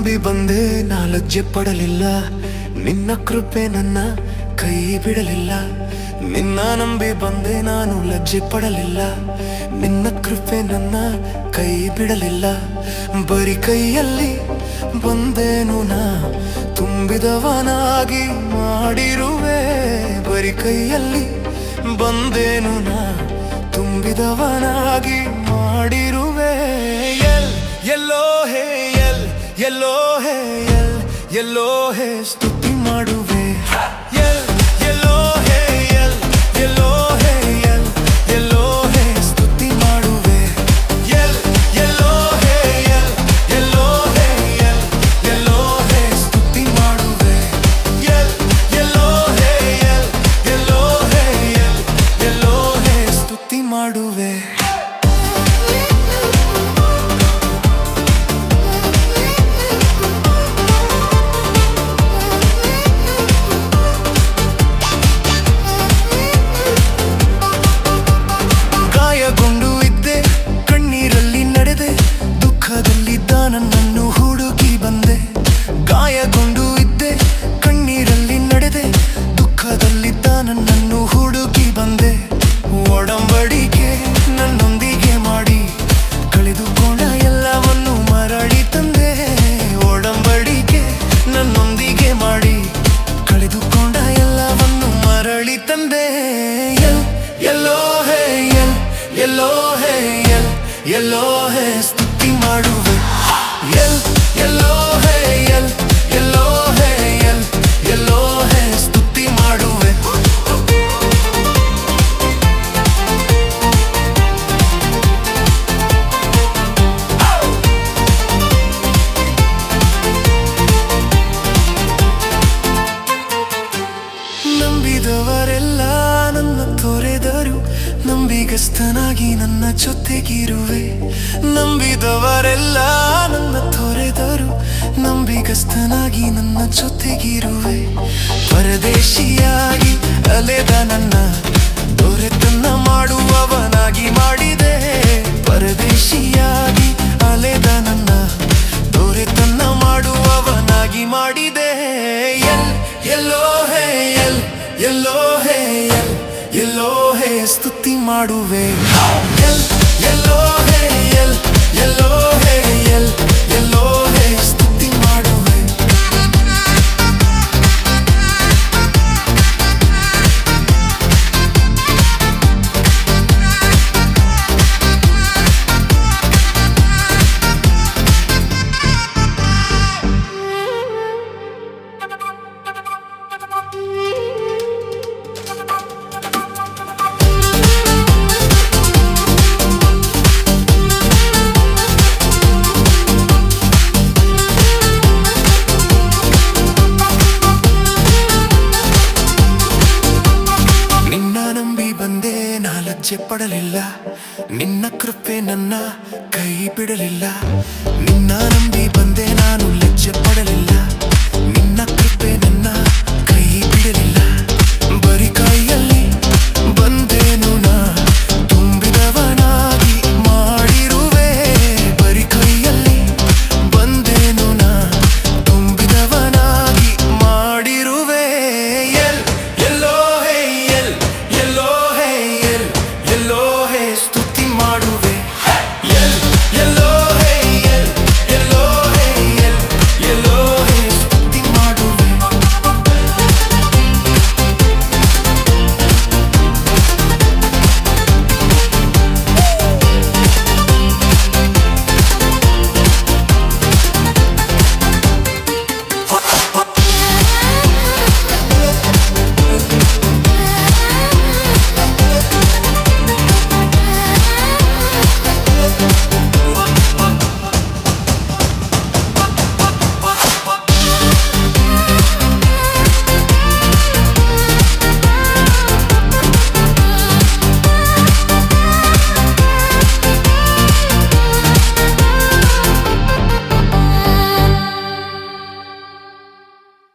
ಬಂದೆ ನಾ ಲಜ್ಜೆ ಪಡಲಿಲ್ಲ. ನಿನ್ನ ಕೃಪೆ ನನ್ನ ಕೈ ಬಿಡಲಿಲ್ಲ. ನಿನ್ನ ನಂಬಿ ಬಂದೆ, ನಾನು ಲಜ್ಜೆ ಪಡಲಿಲ್ಲ. ನಿನ್ನ ಕೃಪೆ ನನ್ನ ಕೈ ಬಿಡಲಿಲ್ಲ. ಬರಿ ಕೈಯಲ್ಲಿ ಬಂದೇನು ನಾ? ತುಂಬಿದವನಾಗಿ ಮಾಡಿರುವೆ. ಬರಿ ಕೈಯಲ್ಲಿ ಬಂದೇನು ನಾ? ತುಂಬಿದವನಾಗಿ ಮಾಡಿರುವೆ. ಎಲ್ಲೋ ಹೇ ಎಲ್ ಎಲ್ಲೋ ಹೇ ಸ್ತುತಿ ಮಾಡುವೆ ಎಲ್ ಎಲ್ಲೋ ಹೇ ಎಲ್ ಎಲ್ಲೋ ಹೇ ಎಲ್ ಎಲ್ಲೋ ಹೇ ಸ್ತುತಿ ಮಾಡುವೆ ಎಲ್ ಎಲ್ಲೋ ಹೇ ಎಲ್ ಎಲ್ಲೋ ಹೇ ಎಲ್ ಎಲ್ಲೋ ಹೇ ಸ್ತುತಿ ಮಾಡುವೆ ಎಲ್ ಎಲ್ಲೋ ಹೇ ಎಲ್ ಎಲ್ಲೋ ಹೇ ಎಲ್ ಎಲ್ಲೋ ಹೇ ಸ್ತುತಿ ಮಾಡುವೆ ತಂದೆ ಎಲ್ ಎಲ್ಲೋ ಹೇ ಎಲ್ ಎಲ್ಲೋ ಹೇ ಎಲ್ ಎಲ್ಲೋ ಹೇ ಸ್ತುತಿ ಮಾಡುವೆ. ಎಲ್ ಎಲ್ಲೋ ನಂಬಿಗಸ್ತನಾಗಿ ನನ್ನ ಜೊತೆಗಿರುವೆ. ನಂಬಿದವರೆಲ್ಲ ನನ್ನ ತೊರೆದರು. ನಂಬಿಗಸ್ತನಾಗಿ ನನ್ನ ಜೊತೆಗಿರುವೆ. ಪರದೇಶಿಯಾಗಿ ಅಲೆದ ನನ್ನ ದೊರೆತನ್ನ ಮಾಡುವವನಾಗಿ ಮಾಡಿದೆ. ಪರದೇಶಿಯಾಗಿ ಅಲೆದ ನನ್ನ ದೊರೆತನ್ನ ಮಾಡುವವನಾಗಿ ಮಾಡುವೆ. ನಾ ಲಜ್ಜೆ ಪಡಲಿಲ್ಲ ನಿನ್ನ ಕೃಪೆ ನನ್ನ ಕೈ ಬಿಡಲಿಲ್ಲ ನಿನ್ನ ನಂಬಿ ಬಂದೆ ನಾನು